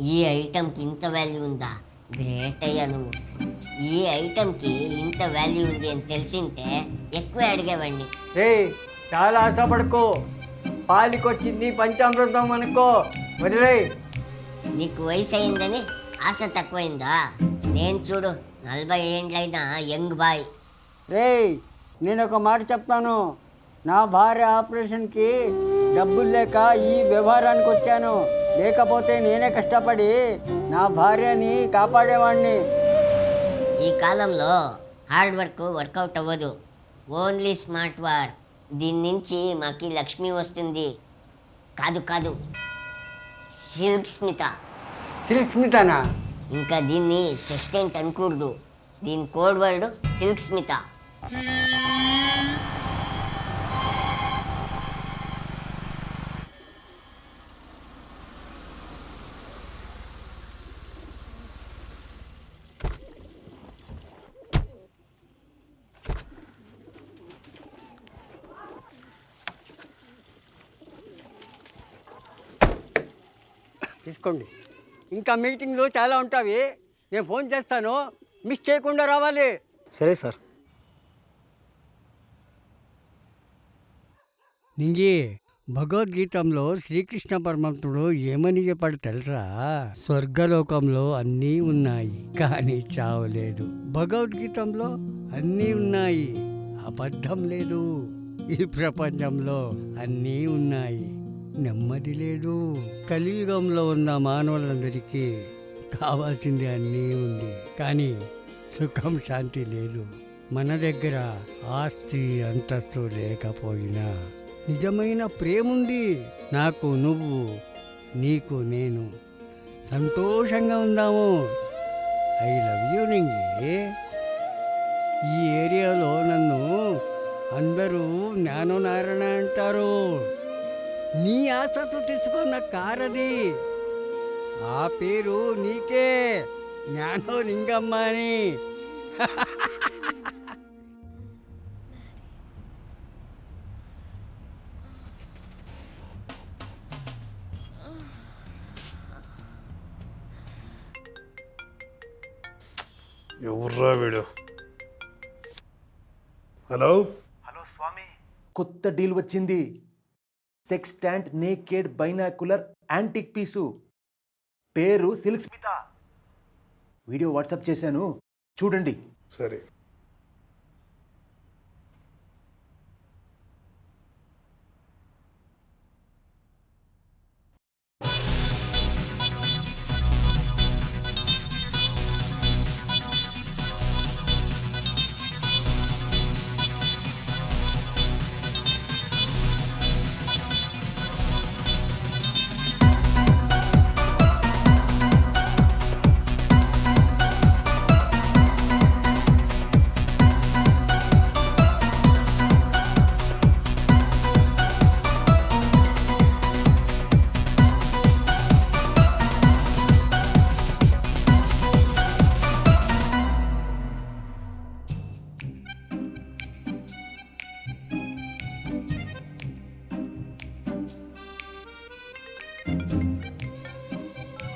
ఈ ఐటెంకి ఇంత వాల్యూ ఉందా? గ్రేట్ అయ్యా నువ్వు. ఈ ఐటెంకి ఇంత వాల్యూ ఉంది అని తెలిసింటే ఎక్కువ అడిగేవాడిని రే చాలా ఆశపడుకో. పాలికొచ్చింది పంచామృతం అనుకో. వదిలే. నీకు వయసు అయిందని ఆశ తక్కువైందా? నేను చూడు నలభై ఏండ్లైనా యంగ్ బాయ్. రే నేను ఒక మాట చెప్తాను. నా భార్య ఆపరేషన్కి డబ్బులు లేక ఈ వ్యవహారానికి వచ్చాను లేకపోతే నేనే కష్టపడి నా భార్యని కాపాడేవాడిని ఈ కాలంలో హార్డ్ వర్క్ వర్కౌట్ అవ్వదు. ఓన్లీ స్మార్ట్ వర్క్ దీని నుంచి మాకి లక్ష్మి వస్తుంది. కాదు కాదు. సిల్క్ స్మిత. సిల్క్ స్మితనా? ఇంకా దీన్ని సస్టెంట్ అనకూడదు. దీని కోడ్ వర్డ్ సిల్క్ స్మిత. తీసుకోండి. ఇంకా మీటింగ్లు చాలా ఉంటాయి నేను ఫోన్ చేస్తాను. మిస్ చేయకుండా రావాలి. సరే సార్. నింగి భగవద్గీతంలో శ్రీకృష్ణ పరమాత్ముడు ఏమని చెప్పాడు తెలుసా? స్వర్గలోకంలో అన్నీ ఉన్నాయి కానీ చావు లేదు. భగవద్గీతంలో అన్నీ ఉన్నాయి అబద్ధం లేదు. ఈ ప్రపంచంలో అన్నీ ఉన్నాయి. నెమ్మది లేదు. కలియుగంలో ఉన్న మానవులందరికీ కావాల్సింది అన్నీ ఉంది. కానీ సుఖం శాంతి లేదు. మన దగ్గర ఆస్తి అంతస్తు లేకపోయినా నిజమైన ప్రేముంది. నాకు నువ్వు నీకు నేను సంతోషంగా ఉందాము. ఐ లవ్ యూ నింగి. ఈ ఏరియాలో నన్ను అందరూ జ్ఞాననారాయణ అంటారు. నీ ఆశతో తీసుకున్న కారది. ఆ పేరు నీకే. జ్ఞానో లింగమ్మ అని ఎవర్రా వీడు? హలో? కొత్త డీల్ వచ్చింది. Sextant naked binocular antique piece పేరు సిల్క్ స్మిత వీడియో వాట్సాప్ చేశాను. చూడండి. సరే.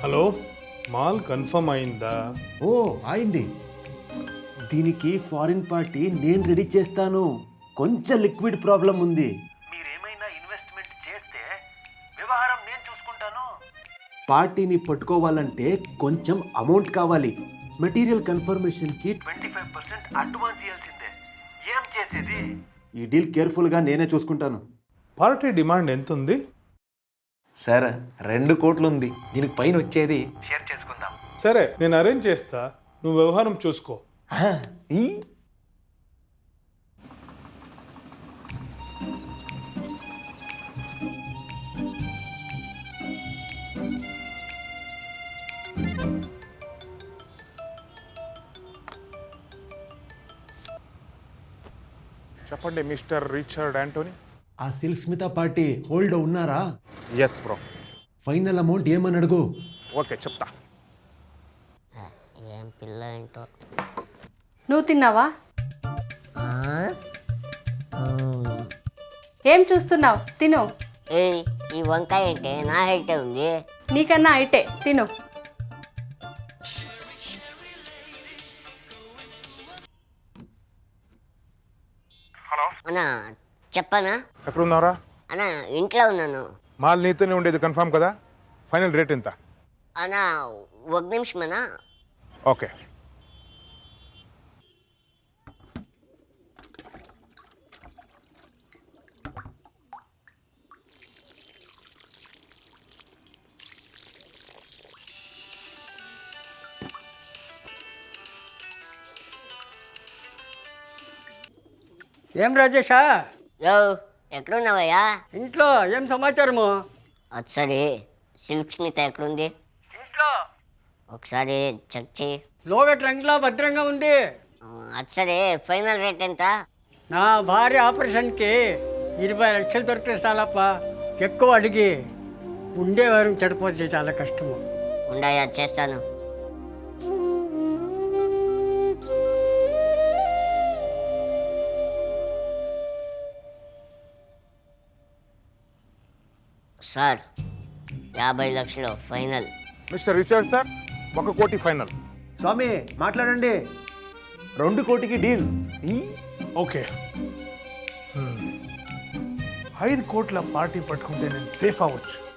హలో మాల్ కన్ఫర్మ్ అయిందా? ఓ అయింది దీనికి ఫారిన్ పార్టీ నేను రెడీ చేస్తాను. కొంచెం లిక్విడ్ ప్రాబ్లం ఉంది. మీరేమైనా ఇన్వెస్ట్మెంట్ చేస్తే వ్యవహారం నేను చూసుకుంటాను. పార్టీని పట్టుకోవాలంటే కొంచెం అమౌంట్ కావాలి. మెటీరియల్ కన్ఫర్మేషన్కి ట్వంటీ ఫైవ్ పర్సెంట్ అడ్వాన్స్ ఇవ్వాల్సిందే. ఏం చేసేది? ఈ డీల్ కేర్ఫుల్గా నేనే చూసుకుంటాను. పార్టీ డిమాండ్ ఎంత ఉంది సార్ రెండు కోట్లు ఉంది దీనికి పైన వచ్చేది సరే నేను అరేంజ్ చేస్తా. నువ్వు వ్యవహారం చూసుకో. ఆ, ఈ? చెప్పండి మిస్టర్ రిచర్డ్ యాంటోనీ ఆ సిల్క్ స్మిత పార్టీ హోల్డ్ ఉన్నారా? ఎస్ బ్రో ఫైనల్ అమౌంట్ ఏమని అడుగు? ఓకే చెప్తా. ఏం పిల్ల ఏంటో నువ్వు తిన్నావా? ఏం చూస్తున్నావు? తిను. ఏ ఈ వంకాయ అంటే నా హైటే ఉంది. నీకన్నా హైటే తిను. హలో అన్నా చెప్పనా? ఎక్కడున్నారా అన్నా ఇంట్లో ఉన్నాను. మాల్ నీతోనే ఉండేది కన్ఫామ్ కదా? ఫైనల్ రేట్ ఎంత? అన్నా ఒక నిమిషం అన్నా ఓకే. ఏం రాజేషా? యో ఎక్కడున్నావయ్యా ఇంట్లో ఏం సమాచారము? అది సరే. సిల్క్ స్మిత్ ఎక్కడుంది? ఇంట్లో. ఒకసారి చెక్ చేయి. లోగ ట్రంక్లో భద్రంగా ఉంది. అది సరే. ఫైనల్ రేట్ ఎంత? నా భార్య ఆపరేషన్కి ఇరవై లక్షలు దొరికితే చాలప్ప. ఎక్కువ అడిగి ఉండేవారు చెడిపోతే చాలా కష్టము. ఉండయా? చేస్తాను. సార్ యాభై లక్షలు ఫైనల్. మిస్టర్ రిచర్డ్ సార్ ఒక కోటి ఫైనల్. స్వామి మాట్లాడండి. రెండు కోటికి డీల్. ఓకే. ఐదు కోట్ల పార్టీ పట్టుకుంటే నేను సేఫ్ అవ్వచ్చు.